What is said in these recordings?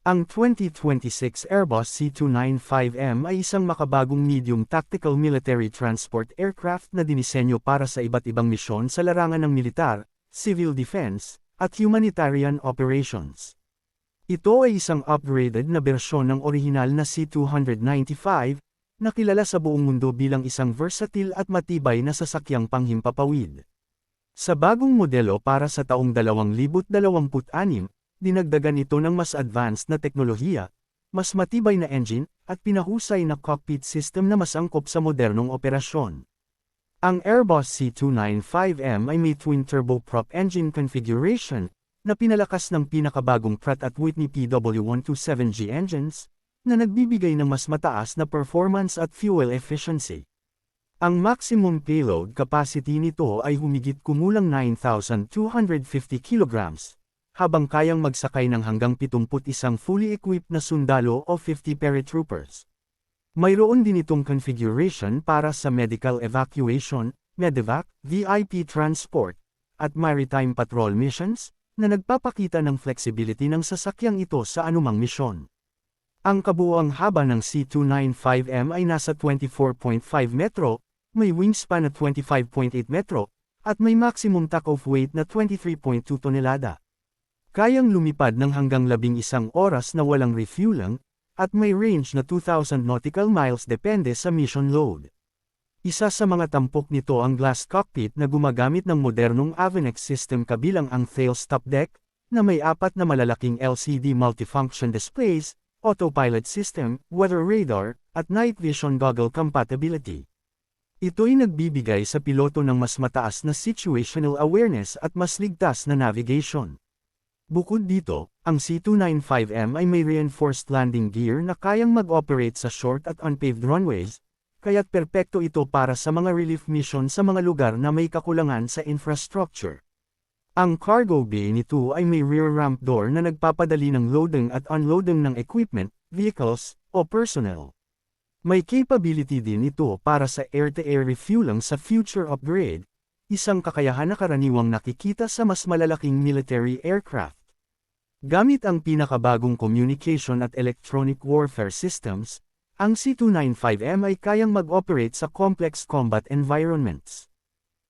Ang 2026 Airbus C295M ay isang makabagong medium tactical military transport aircraft na dinisenyo para sa iba't ibang misyon sa larangan ng militar, civil defense, at humanitarian operations. Ito ay isang upgraded na bersyon ng orihinal na C295, na kilala sa buong mundo bilang isang versatile at matibay na sasakyang panghimpapawid. Sa bagong modelo para sa taong 2026, dinagdagan ito ng mas advanced na teknolohiya, mas matibay na engine, at pinahusay na cockpit system na mas angkop sa modernong operasyon. Ang Airbus C295M ay may twin turboprop engine configuration, na pinalakas ng pinakabagong Pratt at Whitney PW127G engines, na nagbibigay ng mas mataas na performance at fuel efficiency. Ang maximum payload capacity nito ay humigit kumulang 9,250 kilograms, habang kayang magsakay ng hanggang 71 fully equipped na sundalo o 50 paratroopers. Mayroon din itong configuration para sa medical evacuation, medevac, VIP transport, at maritime patrol missions, na nagpapakita ng flexibility ng sasakyang ito sa anumang misyon. Ang kabuuang haba ng C295M ay nasa 24.5 metro, may wingspan na 25.8 metro, at may maximum takeoff weight na 23.2 tonelada. Kayang lumipad ng hanggang labing isang oras na walang refueling, at may range na 2,000 nautical miles depende sa mission load. Isa sa mga tampok nito ang glass cockpit na gumagamit ng modernong Avenex system kabilang ang Thales top deck, na may apat na malalaking LCD multifunction displays, autopilot system, weather radar, at night vision goggle compatibility. Ito'y nagbibigay sa piloto ng mas mataas na situational awareness at mas ligtas na navigation. Bukod dito, ang C295M ay may reinforced landing gear na kayang mag-operate sa short at unpaved runways, kaya't perpekto ito para sa mga relief mission sa mga lugar na may kakulangan sa infrastructure. Ang cargo bay nito ay may rear ramp door na nagpapadali ng loading at unloading ng equipment, vehicles, o personnel. May capability din ito para sa air-to-air -air refueling sa future upgrade, isang kakayahan na karaniwang nakikita sa mas malalaking military aircraft. Gamit ang pinakabagong communication at electronic warfare systems, ang C295M ay kayang mag-operate sa complex combat environments.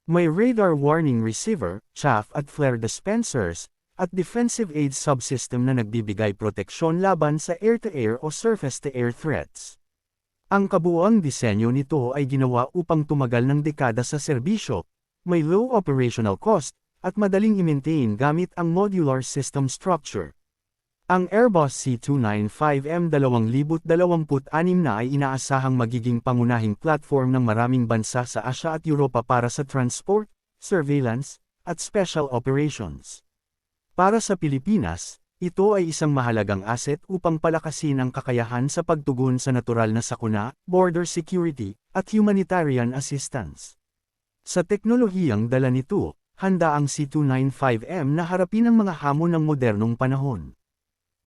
May radar warning receiver, chaff at flare dispensers, at defensive aid subsystem na nagbibigay proteksyon laban sa air-to-air -air o surface-to-air threats. Ang kabuuang disenyo nito ay ginawa upang tumagal ng dekada sa serbisyo, may low operational cost, at madaling i-maintain gamit ang modular system structure. Ang Airbus C295M 2026 na ay inaasahang magiging pangunahing platform ng maraming bansa sa Asia at Europa para sa transport, surveillance, at special operations. Para sa Pilipinas, ito ay isang mahalagang asset upang palakasin ang kakayahan sa pagtugon sa natural na sakuna, border security, at humanitarian assistance. Sa teknolohiyang dala nito, handa ang C295M na harapin ang mga hamon ng modernong panahon.